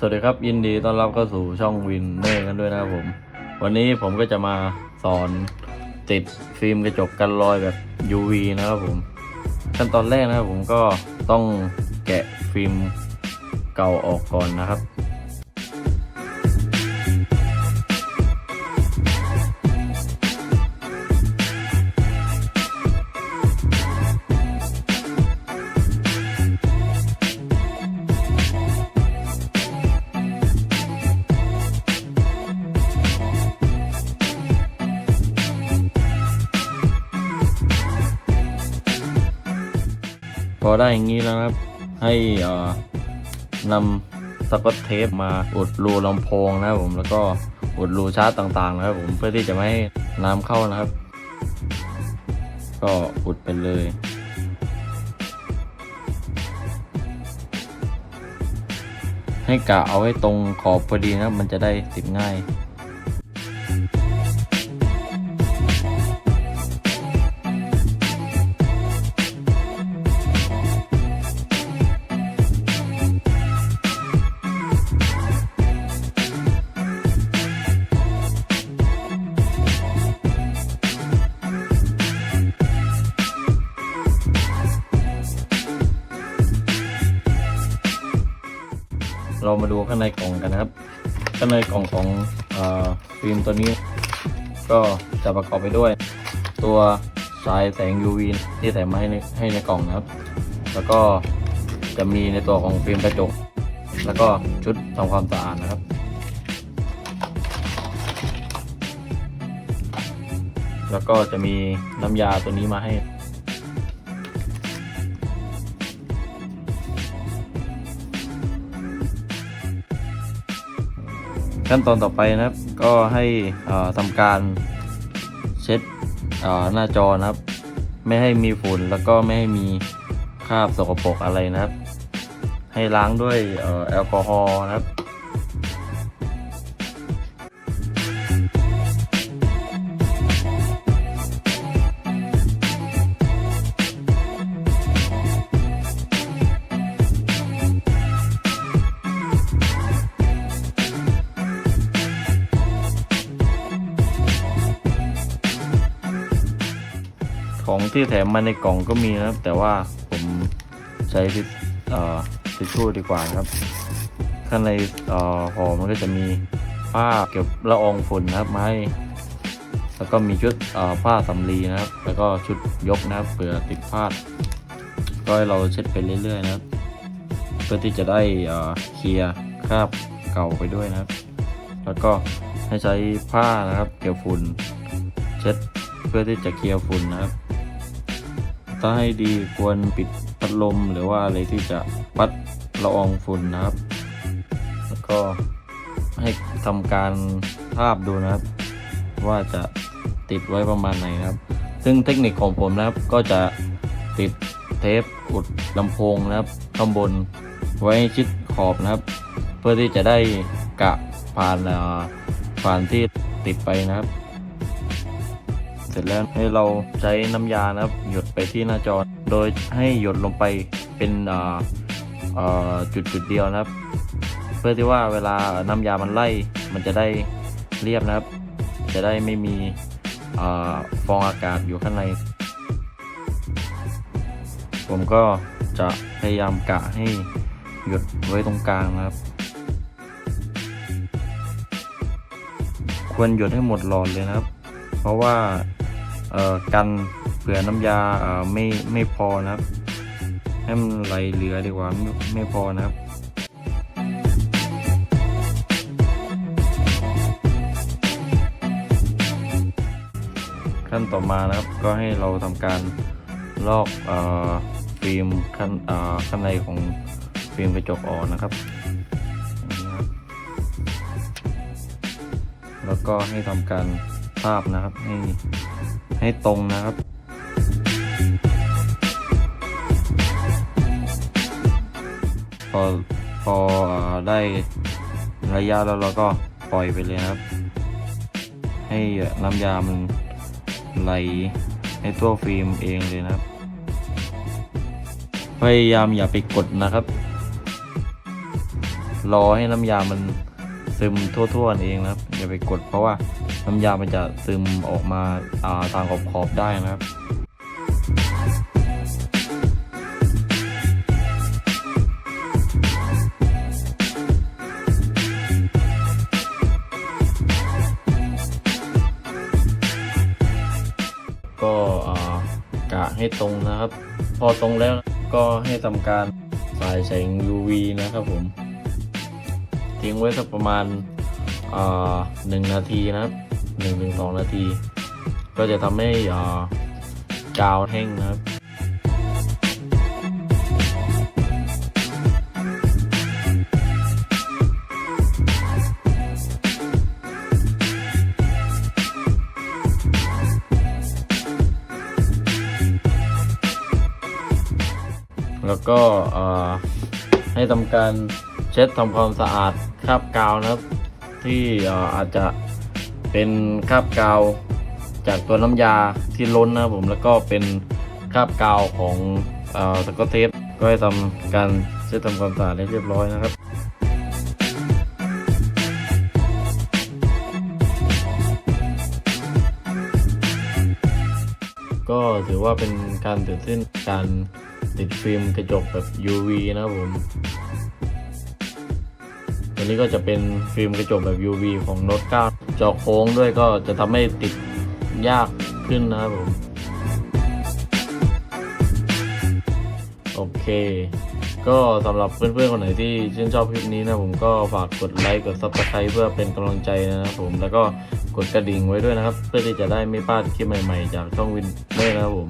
สวัสดีครับยินดีต้อนรับเข้าสู่ช่องวินเนอร์กันด้วยนะครับผม วันนี้ผมก็จะมาสอนติดฟิล์มกระจกกันรอยแบบ UV นะครับผมขั้นตอนแรกนะครับผมก็ต้องแกะฟิล์มเก่าออกก่อนนะครับ อได้อย่างนี้แล้วนะครับ ให้นำสกอตเทปมาอุดรูลำโพงนะครับผมแล้วก็อุดรูชาร์จต่างๆนะครับผมเพื่อที่จะไม่ให้น้ำเข้านะครับ ก็อุดไปเลยให้กะเอาให้ตรงขอบพอดีนะมันจะได้ติดง่าย มาดูข้างในกล่องกันนะครับ ข้างในกล่องของอฟิล์มตัวนี้ ก็จะประกอบไปด้วย ตัวสายแสง UV ที่ใส่มาให้ในให้ในกล่องนะครับ แล้วก็จะมีในตัวของฟิล์มกระจก แล้วก็ชุดทำความสะอาดนะครับแล้วก็จะมีน้ำยาตัวนี้มาให้ ขั้นตอนต่อไปนะครับ ก็ให้อ่าทำการเช็ดหน้าจอนะครับ ไม่ให้มีฝุ่นแล้วก็ไม่ให้มีคราบสกปรกอะไรนะครับ ให้ล้างด้วยออแอลกอฮอล์นะครับ ที่แถมมาในกล่องก็มีนะครับ แต่ว่าผมใช้ทิชทิชชู่ดีกว่านะครับ ข้างในห่อมันก็จะมีผ้าเก็บละอองฝุ่นนะครับมาให้แล้วก็มีชุดผ้าสำลีนะครับ แล้วก็ชุดยกนะครับเผื่อติดพลาดก็ให้เราเช็ดไปเรื่อยๆนะครับ เพื่อที่จะได้เคลียร์คราบเก่าไปด้วยนะครับ แล้วก็ให้ใช้ผ้านะครับ เก็บฝุ่น เช็ดเพื่อที่จะเคลียร์ฝุ่นนะครับ ถ้าให้ดีควรปิดพัดลมหรือว่าอะไรที่จะปัดละอองฝุ่นนะครับ แล้วก็ให้ทำการทาบดูนะครับ ว่าจะติดไว้ประมาณไหนนะครับ ซึ่งเทคนิคของผมนะครับก็จะติดเทปอุดลำโพงนะครับข้างบนไว้ชิดขอบนะครับ เพื่อที่จะได้กะผ่านผ่านที่ติดไปนะครับ ร็จแล้วให้เราใช้น้ำยานะครับ หยดไปที่หน้าจอ โดยให้หยดลงไปเป็นจุดจุดๆเดียวนะครับ เพื่อที่ว่าเวลาน้ำยามันไล่มันจะได้เรียบนะครับ จะได้ไม่มีอฟองอากาศอยู่ข้างใน ผมก็จะพยายามกะให้หยดไว้ตรงกลางนะครับ ควรหยดให้หมดหลอดเลยนะครับ เพราะว่า กันเผื่อน้ำยาไม่ไม่พอนะครับ ให้มันไหลเหลือดีกว่าไม่ไม่พอนะครับขั้นต่อมานะครับก็ให้เราทำการลอกอฟิล์มข้างข้างในของฟิล์มกระจกออกนะครับอย่างนี้ครับแล้วก็ให้ทำการภาพนะครับให้ ให้ตรงนะครับพอพออได้ระยะแล้วเราก็ปล่อยไปเลยครับ ให้น้ำยามันไหลให้ตัวฟิล์มเองเลยนะครับ พยายามอย่าไปกดนะครับ รอให้น้ำยามันซึมทั่วๆเองนะครับ อย่าไปกดเพราะว่า น้ำยามันจะซึมออกมาอ่าตามขอบได้นะครับก็กะให้ตรงนะครับ พอตรงแล้วก็ให้ทำการสายแสง UV นะครับผม ทิ้งไว้สักประมาณ หนึ่งนาทีนะครับหนึ่งถึงสองนาที ก็จะทำให้กาวแห้งนะครับแล้วก็ให้ทำการเช็ดทำความสะอาดคราบกาวนะครับ ที่อาจจะเป็นคราบกาวจากตัวน้ำยาที่ล้นนะครับผมแล้วก็เป็นคราบกาวของอสกอตเทปก็ให้ทำการเช็ดทำความสะอาดให้เรียบร้อยนะครับก็ถือว่าเป็นการตื่นเต้นการติดฟิล์มกระจกแบบ UV นะครับผม ตัวนี้ก็จะเป็นฟิล์มกระจกแบบ UV ของ Note 9จอโค้งด้วยก็จะทำให้ติดยากขึ้นนะครับผม โอเค ก็สำหรับเพื่อนๆ คนไหนที่ชื่นชอบคลิปนี้นะผมก็ฝากกดไลค์กด Subscribe เพื่อเป็นกำลังใจนะครับผม แล้วก็กดกระดิ่งไว้ด้วยนะครับ เพื่อที่จะได้ไม่พลาดคลิปใหม่ๆ จากช่องวินเนอร์นะครับผม